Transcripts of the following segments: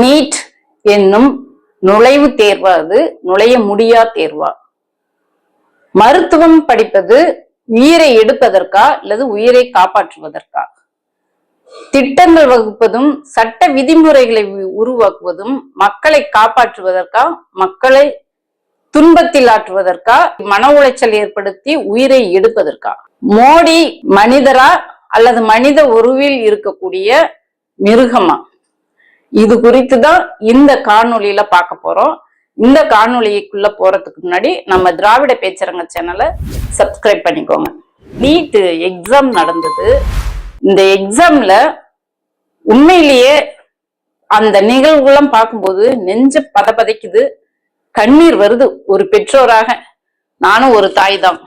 NEET என்னும் நுழைவு தேர்வா அது? நுழைய முடியா தேர்வா? மருத்துவம் படிப்பது உயிரை எடுப்பதற்கா? அல்லது உயிரை காப்பாற்றுவதற்கா? திட்டங்கள் வகுப்பதும் சட்ட விதிமுறைகளை உருவாக்குவதும் மக்களை காப்பாற்றுவதற்கா? மக்களை துன்பத்தில் ஆற்றுவதற்கா மன உளைச்சல் ஏற்படுத்தி உயிரை எடுப்பதற்கா? மோடி மனிதரா? அல்லது மனித உருவில் இருக்கக்கூடிய மிருகமா? இது குறித்து தான் இந்த காணொலியில பார்க்க போறோம். இந்த காணொலிக்குள்ள போறதுக்கு முன்னாடி நம்ம திராவிட பேச்சரங்க சேனலை சப்ஸ்கிரைப் பண்ணிக்கோங்க. நீட் எக்ஸாம் நடந்தது. இந்த எக்ஸாம்ல உண்மையிலேயே அந்த நிகழ்வுலாம் பார்க்கும்போது நெஞ்சு பதபதைக்குது. கண்ணீர் வருது. ஒரு பெற்றோராக நானும் ஒரு தாய் தான்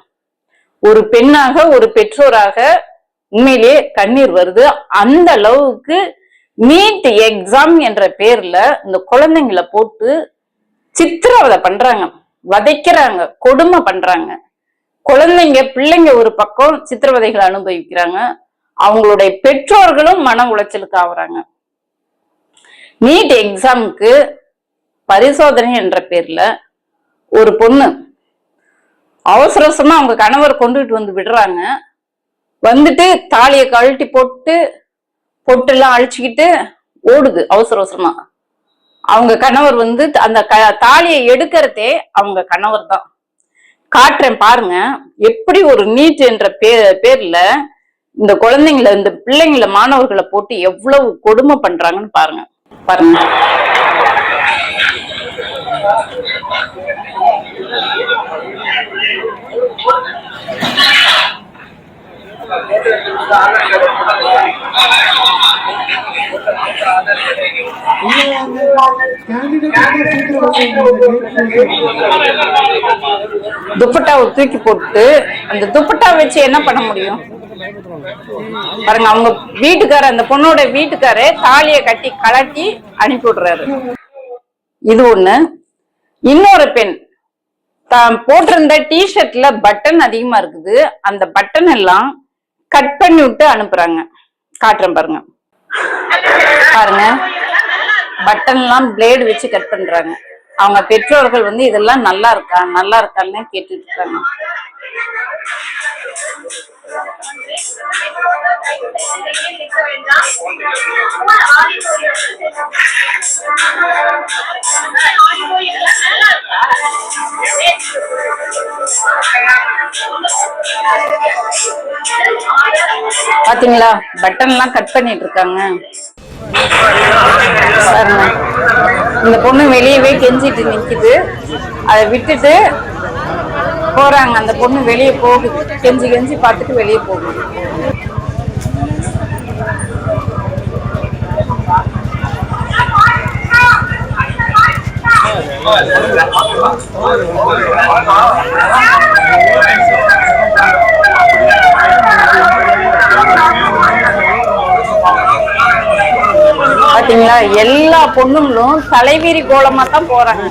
ஒரு பெண்ணாக ஒரு பெற்றோராக உண்மையிலேயே கண்ணீர் வருது. அந்த அளவுக்கு நீட் எக்ஸாம் என்ற பேர்ல இந்த குழந்தைங்களை போட்டு சித்திரவதை பண்றாங்க. வதைக்கிறாங்க. கொடுமை பண்றாங்க. குழந்தைங்க பிள்ளைங்க ஒரு பக்கம் சித்திரவதைகளை அனுபவிக்கிறாங்க. அவங்களுடைய பெற்றோர்களும் மன உளைச்சலுக்கு ஆகுறாங்க நீட் எக்ஸாமுக்கு பரிசோதனை என்ற பேர்ல ஒரு பொண்ணு அவசர அவசரமா அவங்க கணவர் கொண்டுட்டு வந்து விடுறாங்க. வந்துட்டு தாலியை கழட்டி போட்டு பொட்டெல்லாம் அழிச்சுக்கிட்டு ஓடுது அவசர அவசரமா. அவங்க கணவர் வந்து அந்த க தாலியை எடுக்கிறதே அவங்க கணவர் தான். காட்டுறேன் பாருங்க எப்படி ஒரு நீட் என்ற பே பேர்ல இந்த குழந்தைங்களை இந்த பிள்ளைங்களை மாணவர்களை போட்டு எவ்வளவு கொடுமை பண்றாங்கன்னு பாருங்க பாருங்க. துப்பட்டாவை தூக்கி போட்டு அந்த துப்பட்டா வச்சு என்ன பண்ண முடியும்? பாருங்க அவங்க வீட்டுக்கார அந்த பொண்ணோட வீட்டுக்காரே தாலியை கட்டி கலட்டி அனுப்பி விடுறாரு. இது ஒண்ணு. இன்னொரு பெண் தான் போட்டிருந்த டிஷர்ட்ல பட்டன் அதிகமா இருக்குது. அந்த பட்டன் எல்லாம் கட் பண்ணி விட்டு அனுப்புறாங்க. காட்டுறேன் பாருங்க. பாருங்க. பட்டன் எல்லாம் பிளேடு வச்சு கட் பண்றாங்க. அவங்க பெற்றோர்கள் வந்து இதெல்லாம் நல்லா இருக்கா? நல்லா இருக்கான்னு கேட்டுட்டு இருக்காங்க. பாத்தீங்களா? பட்டன் எல்லாம் கட் பண்ணிட்டு இருக்காங்க இந்த பொண்ணு வெளியவே கெஞ்சிட்டு நிக்குது. அதை விட்டுட்டு போறாங்க. அந்த பொண்ணு வெளியே போகுது. கெஞ்சி கெஞ்சி பார்த்துட்டு வெளியே போகுது. பாத்தீங்களா? எல்லா பொண்ணுங்களும் தலைவீரி கோலமா தான் போறாங்க.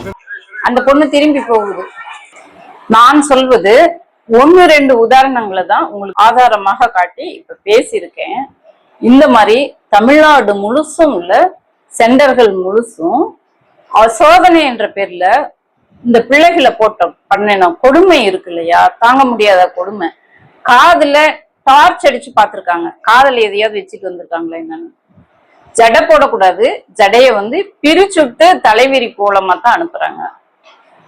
அந்த பொண்ணு திரும்பி போகுது. நான் சொல்வது ஒன்னு ரெண்டு உதாரணங்களை தான் உங்களுக்கு ஆதாரமாக காட்டி இப்ப பேசியிருக்கேன். இந்த மாதிரி தமிழ்நாடு முழுசும் உள்ள சென்டர்கள் முழுசும் சோதனை என்ற பேர்ல இந்த பிள்ளைகளை போட்ட பண்ணின கொடுமை இருக்கு இல்லையா? தாங்க முடியாத கொடுமை. காதுல டார்ச் அடிச்சு பார்த்திருக்காங்க. காதல எதையாவது வச்சுட்டு வந்திருக்காங்களா என்னன்னு. ஜடை போடக்கூடாது. ஜடையை வந்து பிரிச்சுட்டு தலைவிரி கோலமா தான் அனுப்புறாங்க.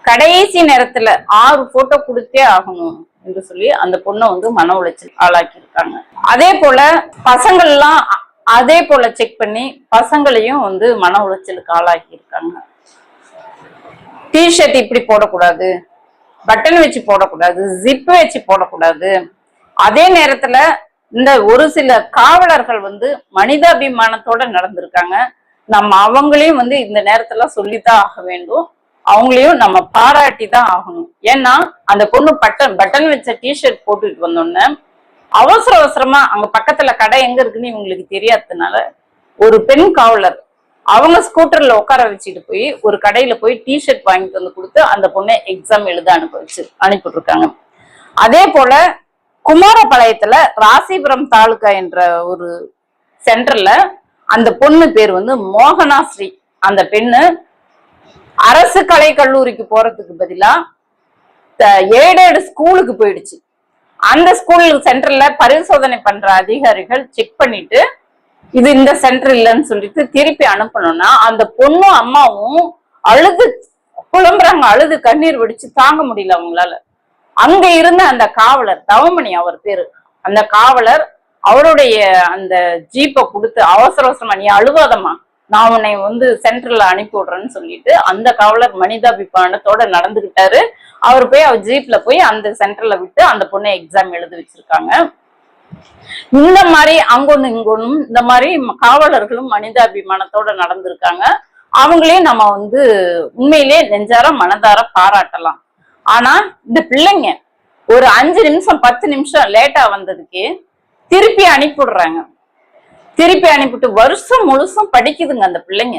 கடைசி நேரத்துல ஆறு போட்டோ கொடுத்தே ஆகணும் என்று சொல்லி அந்த பொண்ணை வந்து மன உளைச்சல் ஆளாக்கி இருக்காங்க அதே போல பசங்கள்லாம் எல்லாம் அதே போல செக் பண்ணி பசங்களையும் வந்து மன உளைச்சலுக்கு ஆளாக்கி இருக்காங்க டிஷர்ட் இப்படி போடக்கூடாது பட்டன் வச்சு போடக்கூடாது ஜிப் வச்சு போடக்கூடாது. அதே நேரத்துல இந்த ஒரு சில காவலர்கள் வந்து மனிதாபிமானத்தோட நடந்திருக்காங்க. நம்ம அவங்களையும் வந்து இந்த நேரத்துல சொல்லித்தான் ஆக வேண்டும். அவங்களையும் நம்ம பாராட்டி தான் ஆகணும். ஏன்னா அந்த பொண்ணு பட்டன் பட்டன் வச்ச டிஷர்ட் போட்டுட்டு வந்தோடனே அவசர அவசரமா அங்க பக்கத்துல கடை எங்க இருக்குன்னு இவங்களுக்கு தெரியாததுனால ஒரு பெண் காவலர் அவங்க ஸ்கூட்டர்ல உட்கார வச்சுட்டு போய் ஒரு கடையில போய் டிஷர்ட் வாங்கிட்டு வந்து கொடுத்து அந்த பொண்ணை எக்ஸாம் எழுத அனுப்ப வச்சு அனுப்பிட்டு இருக்காங்க அதே போல குமாரபாளையத்துல ராசிபுரம் தாலுகா என்ற ஒரு சென்டர்ல அந்த பொண்ணு பேர் வந்து மோகனாஸ்ரீ. அந்த பெண்ணு அரசு கலை கல்லூரிக்கு போறதுக்கு பதிலா ஏடேடு ஸ்கூலுக்கு போயிடுச்சு. அந்த ஸ்கூல் சென்டர்ல பரிசோதனை பண்ற அதிகாரிகள் செக் பண்ணிட்டு இது இந்த சென்டர் இல்லைன்னு சொல்லிட்டு திருப்பி அனுப்பணும்னா அந்த பொண்ணும் அம்மாவும் அழுது புலம்புறாங்க அழுது கண்ணீர் வடிச்சு தாங்க முடியல அவங்களால. அங்க இருந்த அந்த காவலர் தவமணி அவர் பேரு அந்த காவலர் அவருடைய அந்த ஜீப்பை கொடுத்து அவசர அவசரமா நீ அழுவாதம்மா நான் உன்னை வந்து சென்ட்ரல்ல அனுப்பி விடுறேன்னு சொல்லிட்டு அந்த காவலர் மனிதாபிமானத்தோட நடந்துகிட்டாரு. அவர் போய் அவர் ஜீப்ல போய் அந்த சென்டர்ல விட்டு அந்த பொண்ணை எக்ஸாம் எழுத வச்சிருக்காங்க. இந்த மாதிரி அங்கொன்னு இங்கொன்னும் இந்த மாதிரி காவலர்களும் மனிதாபிமானத்தோட நடந்திருக்காங்க. அவங்களையும் நம்ம வந்து உண்மையிலே நெஞ்சார மனதார பாராட்டலாம். ஆனா இந்த பிள்ளைங்க ஒரு அஞ்சு நிமிஷம் பத்து நிமிஷம் லேட்டா வந்ததுக்கு திருப்பி அனுப்பிடுறாங்க திருப்பி அனுப்பிட்டு வருஷம் முழுசும் படிக்குதுங்க அந்த பிள்ளைங்க.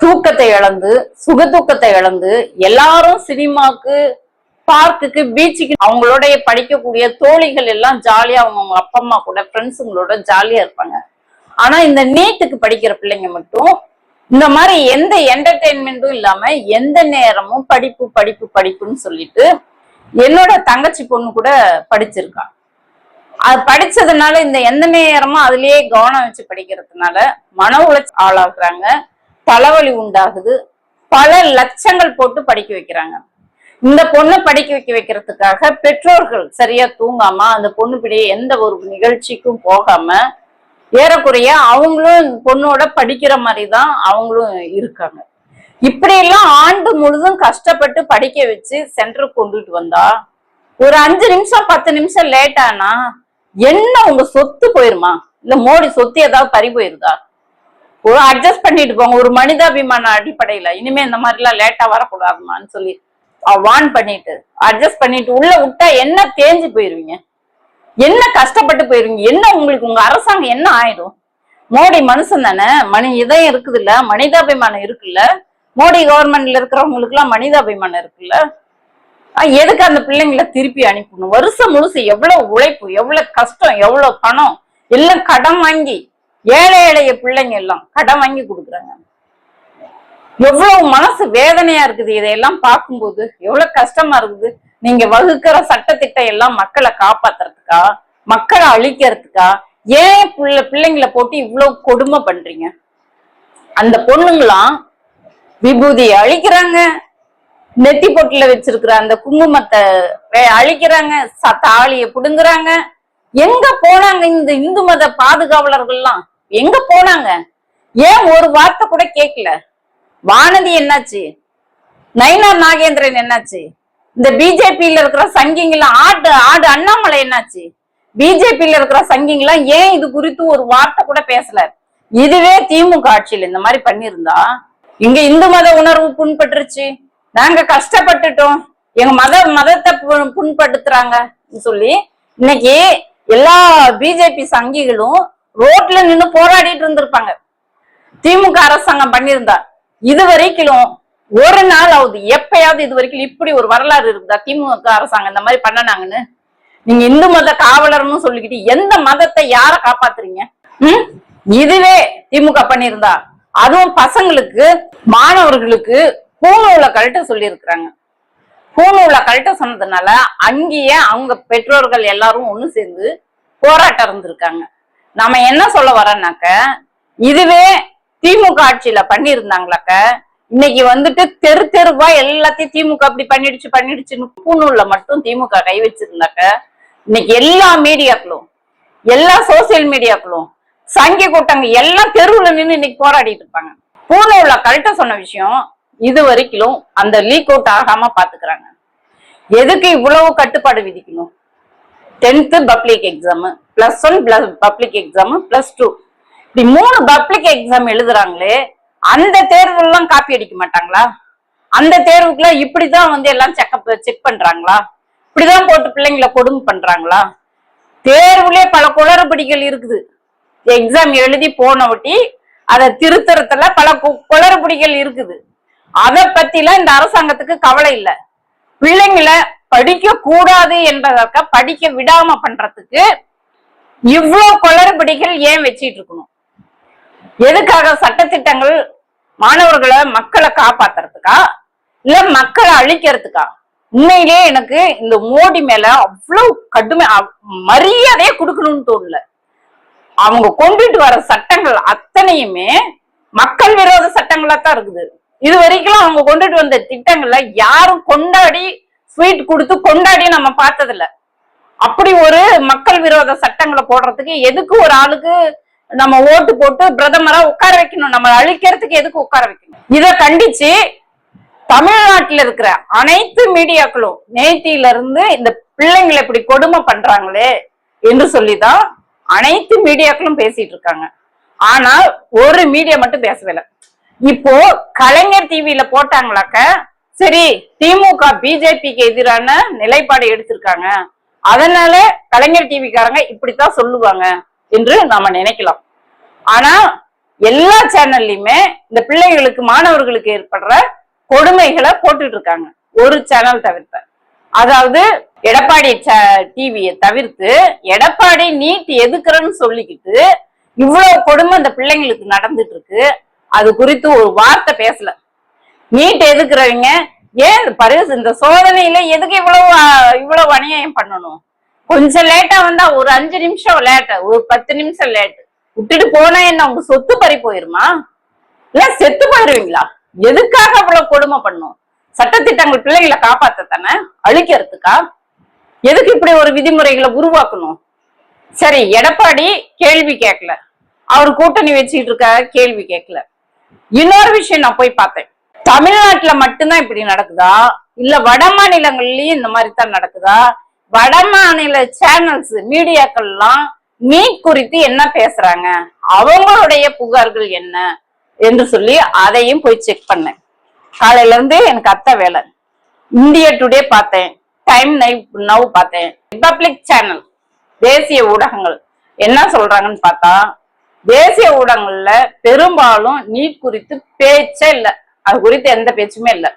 தூக்கத்தை இழந்து சுக தூக்கத்தை இழந்து எல்லாரும் சினிமாக்கு பார்க்குக்கு பீச்சுக்கு அவங்களோடைய படிக்கக்கூடிய தோழிகள் எல்லாம் ஜாலியா அவங்க அவங்க அப்பா அம்மா கூட ஃப்ரெண்ட்ஸுங்களோட ஜாலியா இருப்பாங்க. ஆனா இந்த நீட்டுக்கு படிக்கிற பிள்ளைங்க மட்டும் இந்த மாதிரி எந்த என்டர்டெயின்மெண்ட்டும் இல்லாம எந்த நேரமும் படிப்பு படிப்பு படிப்புன்னு சொல்லிட்டு என்னோட தங்கச்சி பொண்ணு கூட படிச்சிருக்கான் அது படிச்சதுனால இந்த எந்த நேரமும் அதுலயே கவனம் வச்சு படிக்கிறதுனால மன உளைச்சி ஆளாகுறாங்க தலைவலி உண்டாகுது. பல லட்சங்கள் போட்டு படிக்க வைக்கிறாங்க. இந்த பொண்ணை படிக்க வைக்க வைக்கிறதுக்காக பெற்றோர்கள் சரியா தூங்காம அந்த பொண்ணு பிடியே எந்த ஒரு நிகழ்ச்சிக்கும் போகாம ஏறக்குறைய அவங்களும் இந்த பொண்ணோட படிக்கிற மாதிரி தான் அவங்களும் இருக்காங்க. இப்படி எல்லாம் ஆண்டு முழுதும் கஷ்டப்பட்டு படிக்க வச்சு சென்டருக்கு கொண்டுட்டு வந்தா ஒரு அஞ்சு நிமிஷம் பத்து நிமிஷம் லேட் ஆனா என்ன உங்க சொத்து போயிருமா? இல்ல மோடி சொத்து ஏதாவது பறி போயிருதா? ஒரு அட்ஜஸ்ட் பண்ணிட்டு போங்க. ஒரு மனிதாபிமான அடிப்படையில. இனிமே இந்த மாதிரி எல்லாம் லேட்டா வரக்கூடாதுமான்னு சொல்லி வான் பண்ணிட்டு அட்ஜஸ்ட் பண்ணிட்டு உள்ள விட்டா என்ன தேஞ்சு போயிருவீங்க? என்ன கஷ்டப்பட்டு போயிருவீங்க? என்ன உங்களுக்கு உங்க அரசாங்கம் என்ன ஆயிடும்? மோடி மனுஷன் தானே? மனி இதயம் இருக்குது இல்ல மனிதாபிமானம் இருக்குல்ல? மோடி கவர்மெண்ட்ல இருக்கிறவங்களுக்கு எல்லாம் மனிதாபிமானம் இருக்குல்ல? எதுக்கு அந்த பிள்ளைங்களை திருப்பி அனுப்பணும்? வருஷம் முழுசு எவ்வளவு உழைப்பு எவ்வளவு கஷ்டம் எவ்வளவு பணம் எல்லாம் கடன் வாங்கி ஏழை ஏழைய பிள்ளைங்க எல்லாம் கடன் வாங்கி கொடுக்குறாங்க. எவ்வளவு மனசு வேதனையா இருக்குது இதையெல்லாம் பார்க்கும்போது எவ்வளவு கஷ்டமா இருக்குது? நீங்க வகுக்கிற சட்டத்திட்டம் எல்லாம் மக்களை காப்பாத்துறதுக்கா? மக்களை அழிக்கிறதுக்கா? ஏன் பிள்ளை பிள்ளைங்களை போட்டு இவ்வளவு கொடுமை பண்றீங்க? அந்த பொண்ணுங்களாம் விபூதியை அழிக்கிறாங்க. நெத்தி பொட்டுல வச்சிருக்கிற அந்த குங்குமத்தை வே- அழிக்கிறாங்க தாலிய புடுங்குறாங்க. எங்க போனாங்க இந்த இந்து மத பாதுகாவலர்கள்லாம்? எங்க போனாங்க? ஏன் ஒரு வார்த்தை கூட கேட்கல வானதி என்னாச்சு? நயினார் நாகேந்திரன் என்னாச்சு? இந்த பிஜேபியில இருக்கிற சங்கிங்கெல்லாம் ஆடு ஆடு அண்ணாமலை என்னாச்சு? பிஜேபியில இருக்கிற சங்கிங்கெல்லாம் ஏன் இது குறித்து ஒரு வார்த்தை கூட பேசல? இதுவே திமுக ஆட்சியில் இந்த மாதிரி பண்ணியிருந்தா? இங்க இந்து மத உணர்வு புண்பட்டுருச்சு. நாங்க கஷ்டப்பட்டுட்டோம். எங்க மத மதத்தை பு- புண்படுத்துறாங்க சொல்லி இன்னைக்கு எல்லா பிஜேபி சங்கிகளும் ரோட்ல நின்று போராடிட்டு இருந்திருப்பாங்க. திமுக அரசாங்கம் பண்ணியிருந்தா. இது வரைக்கும் ஒரு நாள் ஆகுது எப்பயாவது இது வரைக்கும் இப்படி ஒரு வரலாறு இருக்குதா திமுக அரசாங்கம் இந்த மாதிரி பண்ணனாங்கன்னு நீங்க இந்து மத காவலர்னு சொல்லிக்கிட்டு எந்த மதத்தை யார காப்பாத்துறீங்க? ம்? இதுவே திமுக பண்ணியிருந்தா. அதுவும் பசங்களுக்கு மாணவர்களுக்கு பூநூலை கழட்ட சொல்லியிருக்கிறாங்க. பூநூலை கழட்ட சொன்னதுனால அங்கேயே அவங்க பெற்றோர்கள் எல்லாரும் ஒன்று சேர்ந்து போராட்டம் இருந்திருக்காங்க நம்ம என்ன சொல்ல வரோம்னாக்க இதுவே திமுக ஆட்சியில பண்ணியிருந்தாங்களாக்க இன்னைக்கு வந்துட்டு தெரு தெருவா எல்லாத்தையும் திமுக அப்படி பண்ணிடுச்சு பண்ணிடுச்சுன்னு பூநூல்ல மட்டும் திமுக கை வச்சிருந்தாக்க இன்னைக்கு எல்லா மீடியாக்களும் எல்லா சோசியல் மீடியாக்களும் சங்க கூட்டங்க எல்லாம் தெருவுல நின்று இன்னைக்கு போராடிட்டு இருப்பாங்க. பூநூல்ல கரெக்டா சொன்ன விஷயம் இது வரைக்கும் அந்த லீக் அவுட் ஆகாம பாத்துக்கிறாங்க. எதுக்கு இவ்வளவு கட்டுப்பாடு விதிக்கணும்? Tenth public exam plus one plus public exam plus two இப்படி மூணு பப்ளிக் எக்ஸாம் எழுதுறாங்களே அந்த தேர்வுலாம் காப்பி அடிக்க மாட்டாங்களா? அந்த தேர்வுக்குலாம் இப்படிதான் வந்து எல்லாம் செக்அப் செக் பண்றாங்களா? இப்படிதான் போட்டு பிள்ளைங்களை கொடுமை பண்றாங்களா? தேர்வுலே பல குளறுபடிகள் இருக்குது. எக்ஸாம் எழுதி போன ஒட்டி அதை திருத்தறதுல பல குளறுபடிகள் இருக்குது. அதை பத்திலாம் இந்த அரசாங்கத்துக்கு கவலை இல்லை. பிள்ளைங்களை படிக்க கூடாது என்பதற்க படிக்க விடாம பண்றதுக்கு இவ்வளவு குளறுபடிகள் ஏன் வச்சிட்டு இருக்கணும்? எதுக்காக சட்டத்திட்டங்கள் மாணவர்களை மக்களை காப்பாத்துறதுக்கா? இல்ல மக்களை அழிக்கிறதுக்கா? உண்மையிலே எனக்கு இந்த மோடி மேல அவ்வளவு கடுமை அவ்- மரியாதையே கொடுக்கணும்னு தோணல. அவங்க கொண்டுட்டு வர சட்டங்கள் அத்தனையுமே மக்கள் விரோத சட்டங்களா தான் இருக்குது. இது வரைக்கும் அவங்க கொண்டுட்டு வந்த திட்டங்கள்ல யாரும் கொண்டாடி ஸ்வீட் கொடுத்து கொண்டாடி நம்ம பார்த்ததில்ல. அப்படி ஒரு மக்கள் விரோத சட்டங்களை போடுறதுக்கு எதுக்கு ஒரு ஆளுக்கு நம்ம ஓட்டு போட்டு பிரதமரா உட்கார வைக்கணும்? நம்ம அழிக்கிறதுக்கு எதுக்கு உட்கார வைக்கணும்? இதை கண்டிச்சு தமிழ்நாட்டுல இருக்கிற அனைத்து மீடியாக்களும் நேத்தியில இருந்து இந்த பிள்ளைங்களை இப்படி கொடுமை பண்றாங்களே என்று சொல்லிதான் அனைத்து மீடியாக்களும் பேசிட்டு இருக்காங்க. ஆனா ஒரு மீடியா மட்டும் பேசவில்லை இப்போ கலைஞர் டிவியில போட்டாங்களாக்க? சரி திமுக பிஜேபிக்கு எதிரான நிலைப்பாடு எடுத்திருக்காங்க. அதனால கலைஞர் டிவிக்காரங்க இப்படித்தான் சொல்லுவாங்க என்று நாம நினைக்கலாம். ஆனா எல்லா சேனல்லையுமே இந்த பிள்ளைகளுக்கு மாணவர்களுக்கு ஏற்படுற கொடுமைகளை போட்டுட்டு இருக்காங்க ஒரு சேனல் தவிர்த்த. அதாவது எடப்பாடி டிவியை தவிர்த்து எடப்பாடி நீட் எதுக்குறன்னு சொல்லிக்கிட்டு இவ்வளவு கொடுமை இந்த பிள்ளைங்களுக்கு நடந்துட்டு இருக்கு. அது குறித்து ஒரு வார்த்தை பேசல. நீட் எதுக்குறவங்க? ஏன் பரிசு இந்த சோதனையில எதுக்கு இவ்வளவு இவ்வளவு அநியாயம் பண்ணணும்? கொஞ்சம் லேட்டா வந்தா ஒரு அஞ்சு நிமிஷம் லேட்டா ஒரு பத்து நிமிஷம் லேட் விட்டுட்டு போனா என்ன உங்க சொத்து பறி போயிருமா? இல்ல செத்து போயிருவீங்களா? எதுக்காக அவ்வளவு கொடுமை பண்ணும் சட்டத்திட்டங்கள் பிள்ளைகளை காப்பாத்தத்தானே அழிக்கிறதுக்கா? எதுக்கு இப்படி ஒரு விதிமுறைகளை உருவாக்கணும்? சரி எடப்பாடி கேள்வி கேட்கல அவர் கூட்டணி வச்சுக்கிட்டு இருக்காரு கேள்வி கேட்கல இன்னொரு விஷயம் நான் போய் பார்த்தேன். தமிழ்நாட்டுல மட்டும்தான் இப்படி நடக்குதா? இல்ல வட மாநிலங்கள்லயும் இந்த மாதிரி தான் நடக்குதா? வட மாநில சேனல்ஸ் மீடியாக்கள்லாம் நீட் குறித்து என்ன பேசுறாங்க? அவங்களுடைய புகார்கள் என்ன? என்று சொல்லி அதையும் போய் செக் பண்ணேன். காலையில இருந்து எனக்கு அத்தை வேலை. இந்தியா டுடே பார்த்தேன். டைம் நைவ் நவ் பார்த்தேன். ரிபப்ளிக் சேனல் தேசிய ஊடகங்கள் என்ன சொல்றாங்கன்னு பார்த்தா தேசிய ஊடகங்கள்ல பெரும்பாலும் நீட் குறித்து பேச்சே இல்லை. அது குறித்து எந்த பேச்சுமே இல்லை.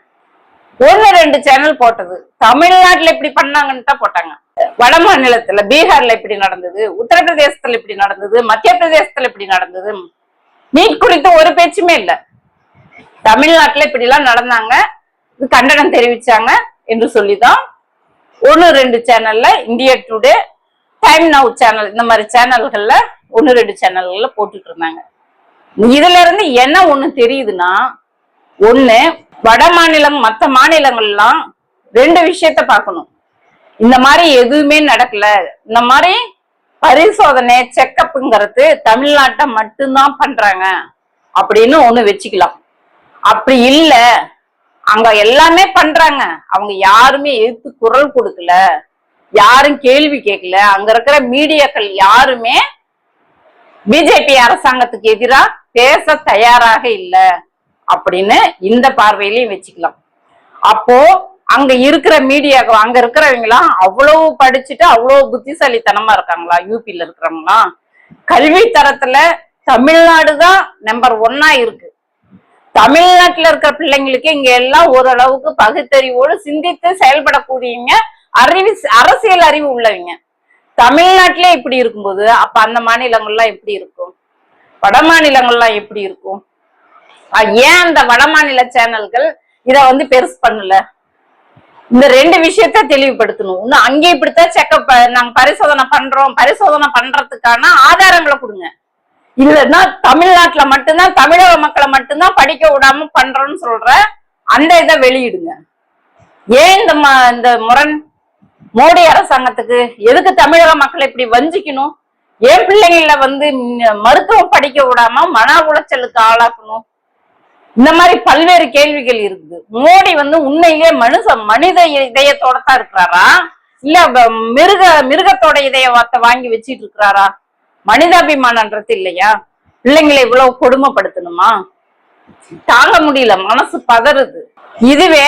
ஒன்னு ரெண்டு சேனல் போட்டது. தமிழ்நாட்டுல இப்படி பண்ணாங்கன்னு தான் போட்டாங்க. வட மாநிலத்துல பீகார்ல இப்படி நடந்தது உத்தரப்பிரதேசத்துல இப்படி நடந்தது மத்திய பிரதேசத்துல இப்படி நடந்தது. நீட் குறித்து ஒரு பேச்சுமே இல்லை. தமிழ்நாட்டுல இப்படி எல்லாம் நடந்தாங்க. இது கண்டனம் தெரிவிச்சாங்க என்று சொல்லிதான் ஒன்னு ரெண்டு சேனல்ல India today time now channel இந்த மாதிரி சேனல்கள்ல ஒன்னு ரெண்டு சேனல்கள்ல போட்டுட்டு இருந்தாங்க இதுல இருந்து என்ன ஒண்ணு தெரியுதுன்னா ஒண்ணு வட மாநிலம் மத்த மாநிலங்கள்லாம் ரெண்டு விஷயத்த பார்க்கணும். இந்த மாதிரி எதுவுமே நடக்கல. இந்த மாதிரி பரிசோதனை செக்கப்புங்கிறது தமிழ்நாட்டை மட்டும்தான் பண்றாங்க. அப்படின்னு ஒண்ணு வச்சுக்கலாம். அப்படி இல்ல. அங்க எல்லாமே பண்றாங்க. அவங்க யாருமே எதிர்த்து குரல் கொடுக்கல. யாரும் கேள்வி கேட்கல. அங்க இருக்கிற மீடியாக்கள் யாருமே பிஜேபி அரசாங்கத்துக்கு எதிராக பேச தயாராக இல்லை அப்படின்னு இந்த பார்வையிலையும் வச்சுக்கலாம். அப்போ அங்க இருக்கிற மீடியா அங்க இருக்கிறவங்களாம் அவ்வளவு படிச்சுட்டு அவ்வளவு புத்திசாலித்தனமா இருக்காங்களா? யூபில இருக்கிறவங்களாம் கல்வி தரத்துல தமிழ்நாடு தான் நம்பர் ஒன்னா இருக்கு. தமிழ்நாட்டுல இருக்கிற பிள்ளைங்களுக்கு இங்க எல்லாம் ஓரளவுக்கு பகுத்தறிவோடு சிந்தித்து செயல்படக்கூடியவங்க அறிவு அரசியல் அறிவு உள்ளவங்க. தமிழ்நாட்டிலே இப்படி இருக்கும்போது அப்ப அந்த மாநிலங்கள்லாம் எப்படி இருக்கும்? வட மாநிலங்கள்லாம் எப்படி இருக்கும்? ஏன் அந்த வட மாநில சேனல்கள் இத வந்து பெருசு பண்ணல? இந்த ரெண்டு விஷயத்த தெளிவுபடுத்தணும். இன்னும் அங்கே இப்படித்தான் செக்கப் நாங்க பரிசோதனை பண்றோம். பரிசோதனை பண்றதுக்கான ஆதாரங்களை கொடுங்க. இல்லைன்னா தமிழ்நாட்டுல மட்டும்தான் தமிழக மக்களை மட்டும்தான் படிக்க விடாம பண்றோம்னு சொல்ற அந்த இதை வெளியிடுங்க. ஏன் இந்த ம- இந்த முரண் மோடி அரசாங்கத்துக்கு எதுக்கு தமிழக மக்களை இப்படி வஞ்சிக்கணும்? ஏன் பிள்ளைங்கள வந்து மருத்துவம் படிக்க விடாம மன உளைச்சலுக்கு ஆளாக்கணும்? இந்த மாதிரி பல்வேறு கேள்விகள் இருக்குது. மோடி வந்து உண்மையிலே மனுஷ மனித இதயத்தோட தான் இருக்கிறாரா? இல்ல மிருக மிருகத்தோட இதயத்தை வாங்கி வச்சிட்டு இருக்கிறாரா? மனிதாபிமானன்றது இல்லையா? பிள்ளைங்களை இவ்வளவு கொடுமைப்படுத்தணுமா? தாங்க முடியல. மனசு பதறுது. இதுவே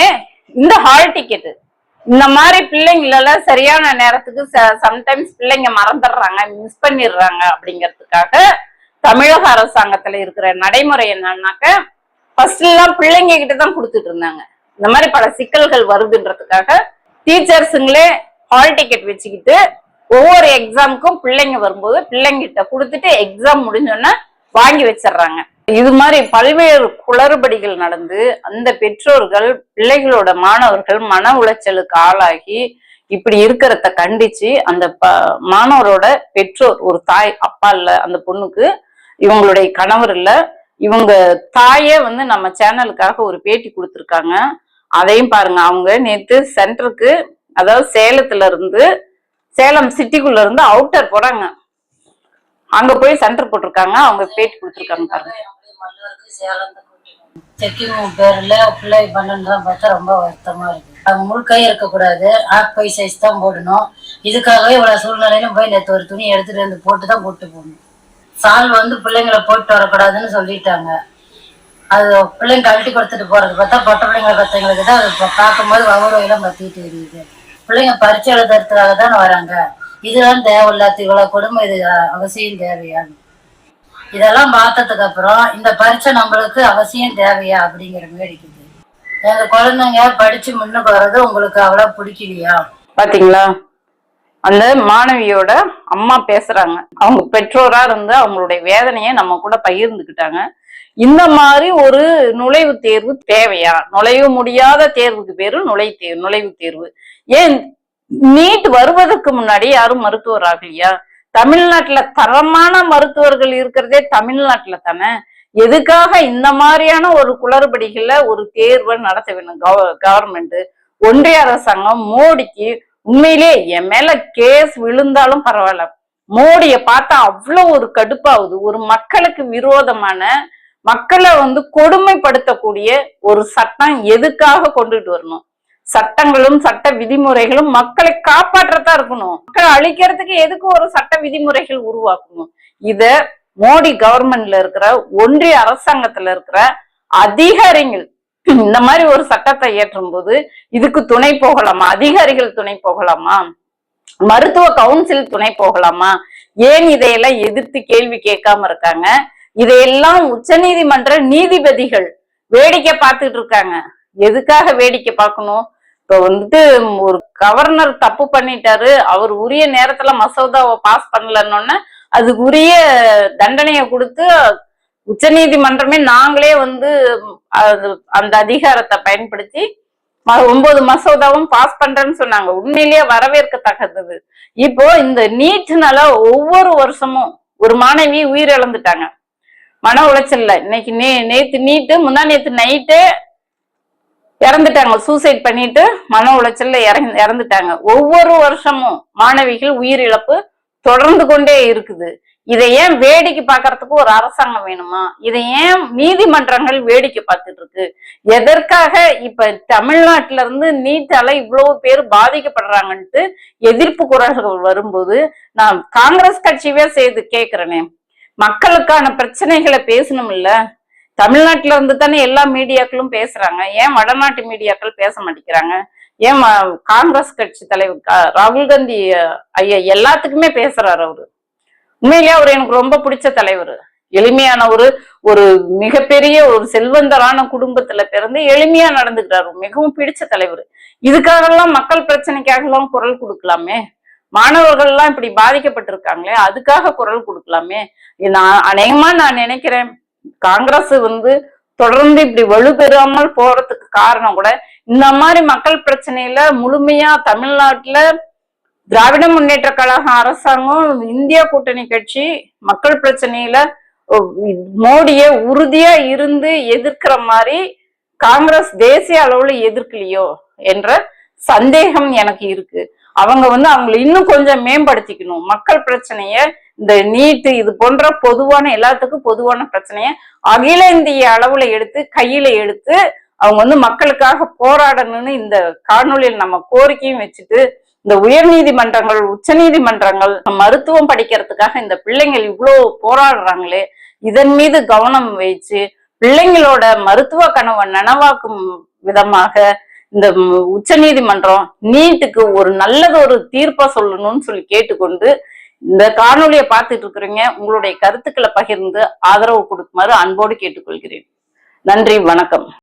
இந்த ஹால் டிக்கெட்டு இந்த மாதிரி பிள்ளைங்கள சரியான நேரத்துக்கு சம்டைம்ஸ் பிள்ளைங்க மறந்துடுறாங்க மிஸ் பண்ணிடுறாங்க அப்படிங்கிறதுக்காக தமிழக அரசாங்கத்துல இருக்கிற நடைமுறை என்னன்னாக்க ஃபர்ஸ்ட் எல்லாம் பிள்ளைங்க கிட்ட தான் கொடுத்துட்டு இருந்தாங்க. இந்த மாதிரி பல சிக்கல்கள் வருதுன்றதுக்காக டீச்சர்ஸுங்களே ஹால் டிக்கெட் வச்சுக்கிட்டு ஒவ்வொரு எக்ஸாமுக்கும் பிள்ளைங்க வரும்போது பிள்ளைங்கிட்ட கொடுத்துட்டு எக்ஸாம் முடிஞ்சோன்னா வாங்கி வச்சிடுறாங்க. இது மாதிரி பல்வேறு குளறுபடிகள் நடந்து அந்த பெற்றோர்கள் பிள்ளைகளோட மாணவர்கள் மன உளைச்சலுக்கு ஆளாகி இப்படி இருக்கிறத கண்டிச்சு அந்த ப மாணவரோட பெற்றோர் ஒரு தாய் அப்பா இல்ல அந்த பொண்ணுக்கு இவங்களுடைய கணவர் இல்ல இவங்க தாயே வந்து நம்ம சேனலுக்காக ஒரு பேட்டி கொடுத்துருக்காங்க. அதையும் பாருங்க. அவங்க நேத்து சென்டருக்கு அதாவது சேலத்துல இருந்து சேலம் சிட்டிக்குள்ள இருந்து அவுட்டர் போறாங்க. அங்க போய் சென்டர் போட்டிருக்காங்க. அவங்க பேட்டி கொடுத்துருக்காங்க பாருங்க. செக்கிங் பேர்ல பிள்ளை பண்ணலாம் பார்த்தா ரொம்ப வருத்தமா இருக்கு. அவங்க முழுக்கை இருக்கக்கூடாது. ஆப் பை சைஸ் தான் போடணும். இதுக்காகவே இவ்வளவு சூழ்நிலையிலும் போய் நேற்று ஒரு துணி எடுத்துட்டு வந்து போட்டு தான் போட்டு போகணும். சால் வந்து பிள்ளைங்களை போட்டு வரக்கூடாதுன்னு சொல்லிட்டாங்க. அது பிள்ளைங்க கழட்டி கொடுத்துட்டு போறது பார்த்தா பொட்ட பிள்ளைங்களை பத்தவங்களுக்கு தான் அது இப்போ பார்க்கும்போது வவுரையெல்லாம் பத்திட்டு தெரியுது பிள்ளைங்க பரிச்சை எழுதுறதுக்காக தானே வராங்க. இதெல்லாம் தேவையில்லாத இவ்வளவு கொடுமை இது அவசியம் தேவையான. இதெல்லாம் பார்த்ததுக்கு அப்புறம் இந்த பரீட்சை நம்மளுக்கு அவசியம் தேவையா அப்படிங்கிற மாதிரி இருக்குது. எங்க குழந்தைங்க படிச்சு முன்னுக்கு வர்றது உங்களுக்கு அவ்வளவு பிடிக்கலையா? பாத்தீங்களா? அந்த மாணவியோட அம்மா பேசுறாங்க. அவங்க பெற்றோரா இருந்து அவங்களுடைய வேதனையை நம்ம கூட பகிர்ந்துக்கிட்டாங்க. இந்த மாதிரி ஒரு நுழைவு தேர்வு தேவையா? நுழைய முடியாத தேர்வுக்கு பேரு நுழை தேர்வு நுழைவுத் தேர்வு. ஏன் நீட் வருவதற்கு முன்னாடி யாரும் மருத்துவர் ஆகலையா? தமிழ்நாட்டுல தரமான மருத்துவர்கள் இருக்கிறதே தமிழ்நாட்டுல தானே? எதுக்காக இந்த மாதிரியான ஒரு குளறுபடிகள்ல ஒரு தேர்வை நடத்த வேணும் கவர்மெண்ட் ஒன்றிய அரசாங்கம் மோடிக்கு உண்மையிலேயே என் மேல கேஸ் விழுந்தாலும் பரவாயில்ல. மோடிய பார்த்தா அவ்வளவு ஒரு கடுப்பாகுது. ஒரு மக்களுக்கு விரோதமான மக்களை வந்து கொடுமைப்படுத்தக்கூடிய ஒரு சட்டம் எதுக்காக கொண்டுட்டு வரணும்? சட்டங்களும் சட்ட விதிமுறைகளும் மக்களை காப்பாற்றத்தான் இருக்கணும். மக்களை அழிக்கிறதுக்கு எதுக்கு ஒரு சட்ட விதிமுறைகள் உருவாக்கணும்? இத மோடி கவர்மெண்ட்ல இருக்கிற ஒன்றிய அரசாங்கத்துல இருக்கிற அதிகாரிகள் இந்த மாதிரி ஒரு சட்டத்தை இயற்றும் போது இதுக்கு துணை போகலாமா? அதிகாரிகள் துணை போகலாமா? மருத்துவ கவுன்சில் துணை போகலாமா? ஏன் இதையெல்லாம் எதிர்த்து கேள்வி கேட்காம இருக்காங்க? இதையெல்லாம் உச்சநீதிமன்ற நீதிபதிகள் வேடிக்கை பார்த்துட்டு இருக்காங்க. எதுக்காக வேடிக்கை பார்க்கணும்? இப்ப வந்துட்டு ஒரு கவர்னர் தப்பு பண்ணிட்டாரு அவர் உரிய நேரத்துல மசோதாவை பாஸ் பண்ணலன்னு அதுக்கு உரிய தண்டனையை கொடுத்து உச்சநீதிமன்றமே நாங்களே வந்து அது அந்த அதிகாரத்தை பயன்படுத்தி ம- ஒன்பது மசோதாவும் பாஸ் பண்றேன்னு சொன்னாங்க. உண்மையிலேயே வரவேற்கத்தக்கது. இப்போ இந்த நீட்னால ஒவ்வொரு வருஷமும் ஒரு மாணவி உயிரிழந்துட்டாங்க. மன உளைச்சல்ல. இன்னைக்கு நே நேத்து நீட்டு முந்தா நேத்து நைட்டு இறந்துட்டாங்க. சூசைட் பண்ணிட்டு மன உளைச்சல்ல இறந்து இறந்துட்டாங்க. ஒவ்வொரு வருஷமும் மாணவிகள் உயிரிழப்பு தொடர்ந்து கொண்டே இருக்குது. இதை ஏன் வேடிக்கை பார்க்கறதுக்கு ஒரு அரசாங்கம் வேணுமா? இதை ஏன் நீதிமன்றங்கள் வேடிக்கை பார்த்துட்டு இருக்கு எதற்காக இப்ப தமிழ்நாட்டில இருந்து நீட்டால இவ்வளவு பேர் பாதிக்கப்படுறாங்கன்ட்டு எதிர்ப்பு குரல்கள் வரும்போது நான் காங்கிரஸ் கட்சியவே செய்து கேக்குறேனே மக்களுக்கான பிரச்சனைகளை பேசணும் இல்ல தமிழ்நாட்டுல இருந்து தானே எல்லா மீடியாக்களும் பேசுறாங்க. ஏன் வடநாட்டு மீடியாக்கள் பேச மாட்டேங்கிறாங்க? ஏன் ம- காங்கிரஸ் கட்சி தலைவர் ராகுல் காந்தி ஐயா எல்லாத்துக்குமே பேசுறாரு அவரு. உண்மையிலேயே அவர் எனக்கு ரொம்ப பிடிச்ச தலைவர். எளிமையான ஒரு ஒரு மிகப்பெரிய ஒரு செல்வந்தரான குடும்பத்துல பிறந்து எளிமையா நடந்துக்கிறாரு. மிகவும் பிடிச்ச தலைவர். இதுக்காகலாம் மக்கள் பிரச்சனைக்காகலாம் குரல் கொடுக்கலாமே? மாணவர்கள் எல்லாம் இப்படி பாதிக்கப்பட்டிருக்காங்களே அதுக்காக குரல் கொடுக்கலாமே? நான் அநேகமா நான் நினைக்கிறேன் காங்கிரஸ் வந்து தொடர்ந்து இப்படி வலுப்பெறாமல் போறதுக்கு காரணம் கூட இந்த மாதிரி மக்கள் பிரச்சனையில முழுமையா தமிழ்நாட்டுல திராவிட முன்னேற்ற கழக அரசாங்கம் இந்தியா கூட்டணி கட்சி மக்கள் பிரச்சனையில மோடிய உறுதியா இருந்து எதிர்க்கிற மாதிரி காங்கிரஸ் தேசிய அளவுல எதிர்க்கலையோ என்ற சந்தேகம் எனக்கு இருக்கு. அவங்க வந்து அவங்களை இன்னும் கொஞ்சம் மேம்படுத்திக்கணும். மக்கள் பிரச்சனைய இந்த நீட்டு இது போன்ற பொதுவான எல்லாத்துக்கும் பொதுவான பிரச்சனைய அகில இந்திய அளவுல எடுத்து கையில எடுத்து அவங்க வந்து மக்களுக்காக போராடணும்னு இந்த காணொளியில் நம்ம கோரிக்கையும் வச்சுட்டு இந்த உயர் நீதிமன்றங்கள் உச்ச நீதிமன்றங்கள் மருத்துவம் படிக்கிறதுக்காக இந்த பிள்ளைங்கள் இவ்வளவு போராடுறாங்களே இதன் மீது கவனம் வச்சு பிள்ளைங்களோட மருத்துவ கனவை நனவாக்கும் விதமாக இந்த உச்ச நீதிமன்றம் நீட்டுக்கு ஒரு நல்லது ஒரு தீர்ப்பா சொல்லணும்னு சொல்லி கேட்டுக்கொண்டு இந்த காணொலியை பார்த்துட்டு இருக்கிறீங்க உங்களுடைய கருத்துக்களை பகிர்ந்து ஆதரவு கொடுக்குமாறு அன்போடு கேட்டுக்கொள்கிறேன். நன்றி வணக்கம்.